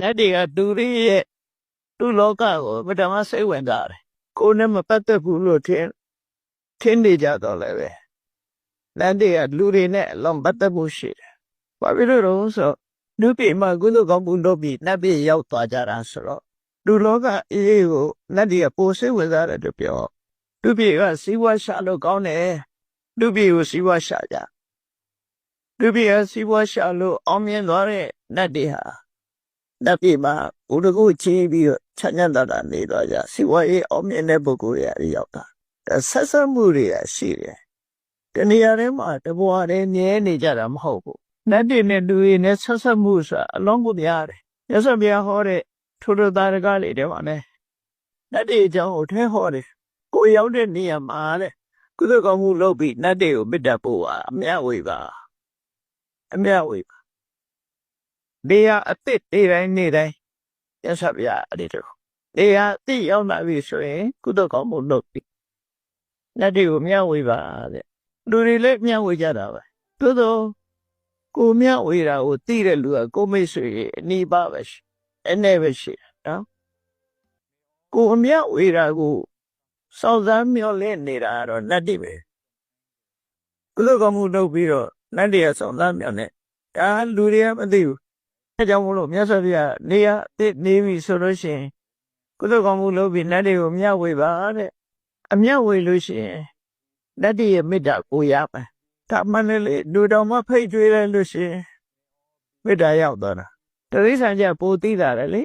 နတ်တွေကသူတွေရဲ့သူ့လောကကိုပထမစိတ်ဝင်စားတယ်ကိုယ်နဲ့မပတ်သက်ဘူးလို့ထင်ထင်နေကြတော့လည်းပဲနတ်တွေကလူတွေနဲ့အလုံးပတ်သက်မှုရှိတယ်ဘာဖြစ်လို့လဲဆိုတော့လူပြေမှာကုသကောင်းမှုလုပ်ပြီးနတ်ပြေရောက်သွားကြတာဆိုတော့လူလောကအေးကိုနတ်တွေကပိုစိတ်ဝင်စားတယ်လို့ပြောလူပြေကစီးပွားရှာလို့ကောင်းတယ်လူပြေကိုစီးပွားရှာကြလူပြေကစီးပွားရှာလို့အောင်မြင်သွားတဲ့နတ်တွေဟာ လက်ပြမှာဘုဒ္ဓကိုချီးပြီးတော့ချမ်းချမ်းသာသာနေတော့ကြစီဝါရေးအောင်မြင်တဲ့ပုဂ္ဂိုလ်တွေအရောက်တာဒါဆက်ဆက်မှုတွေရရှိတယ်တနေရာထဲမှာတဘွားတည်းမြဲနေကြတာမဟုတ်ဘူးနတ်တွေနဲ့လူတွေနဲ့ဆက်ဆက်မှုဆိုတာအလုံးကိုများတယ်ရသဗျာဟောတဲ့ထိုတော်သားတကားလေးတွေမှာနဲ့နတ်တွေအကြောင်းကိုထဲဟောတယ်ကိုယ်ရောက်တဲ့နေရာမှာတဲ့ကုသကောင်းမှုလုပ်ပြီးနတ်တွေကိုမေတ္တာပို့ပါအမြတ်ဝေပါအမြတ်ဝေပါ နေရအစ်စ်နေတိုင်းနေတိုင်းရသဗျာအဲ့ဒီတော့နေရအစ်စ်ရောက်လာပြီဆိုရင်ကုသကောင်းမှုလုပ်ပြီလက်တွေကိုမျှဝေပါတဲ့လူတွေလည်းမျှဝေကြတာပဲသို့တော့ကိုမျှဝေတာကိုသိတဲ့လူကကိုမိတ်ဆွေရဲ့အနီးပါပဲရှိအနေပဲရှိတယ်နော်ကိုအမျှဝေတာကိုစောင့်စားမျှော်လင့်နေတာကတော့နတ်တိပဲကုသကောင်းမှုလုပ်ပြီးတော့နတ်တွေကစောင့်စားမျှော်နေဒါလူတွေကမသိဘူး အဲကြောင့်မို့လို့မြတ်စွာဘုရားနေရတစ်နေပြီဆိုလို့ရှိရင်ကုသကောင်းမှုလုပ်ပြီးနတ်တွေကိုမျှဝေပါတဲ့အမျှဝေလို့ရှိရင်နတ်တွေရဲ့မေတ္တာကိုရမယ်ဒါမှန်တယ်လေလူတော်မှဖိတ်ကြွေးလိုက်လို့ရှိရင်မေတ္တာရောက်သွားတာတရိษံကြပိုသိတာလေလေ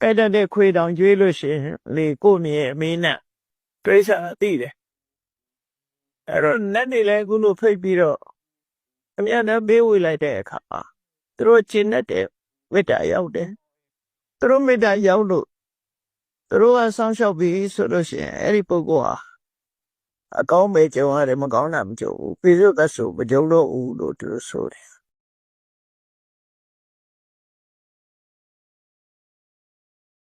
ပဲတတ်တဲ့ခွေတောင်ကြွေးလို့ရှိရင်လေကိုယ့်မြေအမင်းနဲ့တရိษံသိတယ်အဲ့တော့နတ်တွေလည်းအခုလိုဖိတ်ပြီးတော့အမြတ်နဲ့ပေးဝေလိုက်တဲ့အခါမှာ သူတို့ကျင့်တတ်တဲ့မေတ္တာရောက်တယ်။သူတို့မေတ္တာရောက်လို့သူတို့ကဆောင်းလျှောက်ပြီးဆိုလို့ရှိရင်အဲ့ဒီပုဂ္ဂိုလ်ဟာအကောင်းပဲကြုံရတယ်မကောင်းတာမကြုံဘူး။ပိစုတ်သက်ဆိုမကြုံတော့ဘူးလို့သူတို့ဆိုတယ်